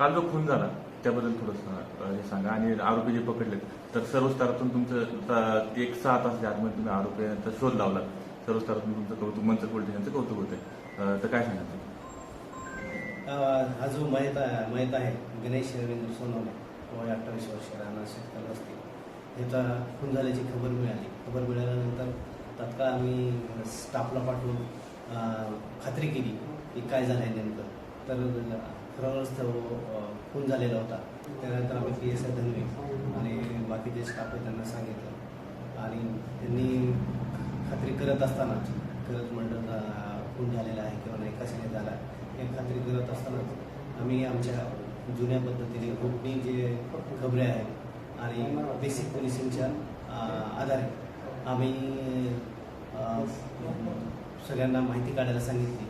काल जो खून झाला त्याबद्दल थोडंसं हे सांगा. आणि आरोपी जे पकडले तर सर्व स्तरातून तुमचं एक सहा तासच्या आतमध्ये तुम्ही आरोपीचा शोध लावला सर्व स्तरातून तुमचं कौतुक मंच पोलीस कौतुक होते तर काय सांगाल हा जो मयत मयत आहे गणेश रवींद्र सोनवणे वय अठ्ठावीस वर्ष राहणार शेतकरी असते त्याचा खून झाल्याची खबर मिळाली. खबर मिळाल्यानंतर तात्काळ आम्ही स्टाफला पाठवून खात्री केली की काय झालं आहे नेमकं. तर खरंच तो हो, खून झालेला होता. त्यानंतर आम्ही पी एस आय धनवे आणि बाकीचे स्टाफ त्यांना सांगितलं. आणि त्यांनी खात्री करत असताना करत म्हणलं खून झालेला आहे किंवा नाही कशाने झाला आहे? हे खात्री करत असताना आम्ही आमच्या जुन्या पद्धतीने गोपनीय जे खबरे आहेत आणि बेसिक पोलिसिंगच्या आधारे आम्ही सगळ्यांना माहिती काढायला सांगितली.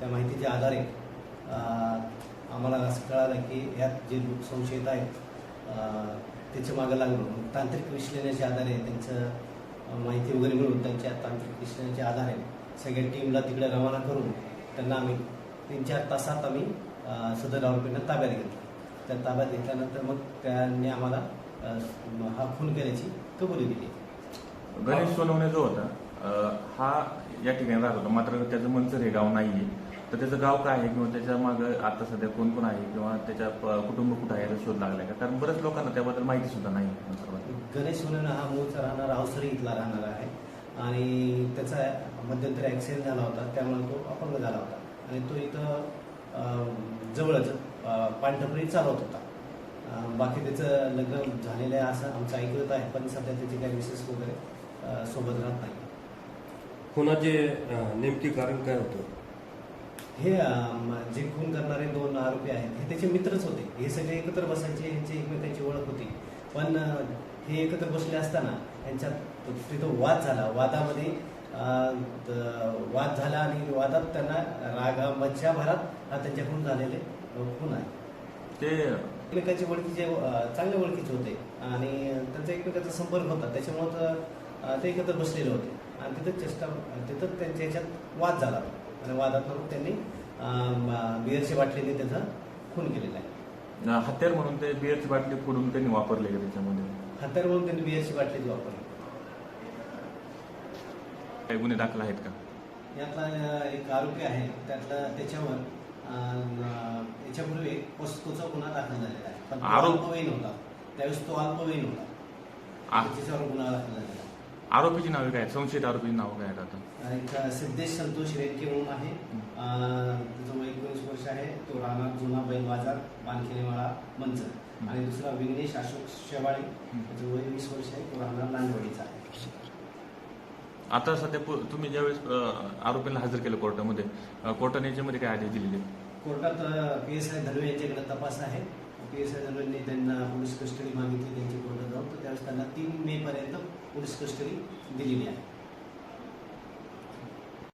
त्या माहितीच्या आधारे आम्हाला असं कळालं की यात जे लोक संशयित आहेत त्याच्या मागं लागलो. तांत्रिक विश्लेषणाच्या आधारे त्यांचं माहिती वगैरे मिळून त्यांच्या तांत्रिक विश्लेषणाच्या आधारे सगळ्या टीमला तिकडे रवाना करून त्यांना आम्ही तीन चार तासात आम्ही सदर डेव्हलपमेंटला ताब्यात घेतलं. त्या ताब्यात घेतल्यानंतर मग त्यांनी आम्हाला हा खून केल्याची कबुली दिली. गणेश सोनवणे जो होता हा या ठिकाणी राहत होता. मात्र त्याचं मंचर हे गाव आहे तर त्याचं गाव काय आहे किंवा त्याच्या मागं आता सध्या कोण कोण आहे किंवा त्याच्या कुटुंब कुठं आहे याचा शोध लागलाय का? कारण बऱ्याच लोकांना त्याबद्दल माहिती सुद्धा नाही. गणेश सोनवणे हा मूळचा राहणार अवसरी इथला राहणार आहे. आणि त्याचा मध्यंतरी ॲक्सिडेंट झाला होता त्यामुळे तो अपंग झाला होता. आणि तो इथं जवळच अं, पानटपरी चालवत होता. बाकी त्याचं लग्न झालेलं आहे असं आमचं ऐकत आहे पण सध्या त्याची काही विशेष वगैरे सोबत राहत नाही. खुनाचे अं, नेमके कारण काय होतं? हे जे खून करणारे दोन आरोपी आहेत हे त्याचे मित्रच होते. हे सगळे एकत्र बसायचे यांची एकमेकांची ओळख होती. पण हे एकत्र बसले असताना यांच्यात तिथं वाद झाला. वादामध्ये वाद झाला आणि वादात त्यांना रागा मच्छा भरात हा त्यांच्याकडून झालेले खून आहे. ते एकमेकांची ओळखीचे अं, चांगल्या ओळखीचे होते. आणि त्यांचा एकमेकांचा संपर्क होता. त्याच्यामुळं ते एकत्र बसलेले होते. आणि तिथं चेष्टा तिथं त्यांच्या ह्याच्यात वाद झाला. आणि वादात मग त्यांनी बिअरची बाटलीने त्याचा खून केलेला आहे. हत्यार म्हणून ते बिअरची बाटली फोडून त्यांनी वापरले का त्याच्यामध्ये. हत्यार म्हणून त्यांनी बिअरची बाटलीच वापरली. काही गुन्हे दाखल आहेत का? यातला एक आरोपी आहे त्यातला त्याच्यावर याच्यापूर्वी एक पोस्कोचा गुन्हा दाखल झालेला आहे. पण आरोप- अल्पवयीन होता. त्यावेळेस तो अल्पवयीन होता. त्याच्यावर गुन्हा दाखल झालेला आहे. आरोपीची नावे काय आहेत? संशयित आरोपीची नावं काय आहेत आता? एक सिद्धेश संतोष रेडके म्हणून आहे. अं, त्याचं वय एकोणीस वर्ष आहे. तो राहणार जुना बैल बाजार मानखेडेमाळा मंचर. आणि दुसरा विघ्नेश अशोक शेवाळे. त्याचं वय वीस वर्ष आहे. तो राहणार नांदवाडीचा आहे. आता सध्या पु- तुम्ही ज्यावेळेस अं, आरोपीला हजर केलं कोर्टामध्ये अं, कोर्टाने याच्यामध्ये काय आदेश दिलेले? कोर्टात पी एस आय धर्वे यांच्याकडे तपास आहे. पी एस आय धर्वेंनी त्यांना पोलीस कस्टडी मागितली. त्यांची कोर्टात तीन मे पर्यंत पोलीस कस्टडी दिलेली आहे.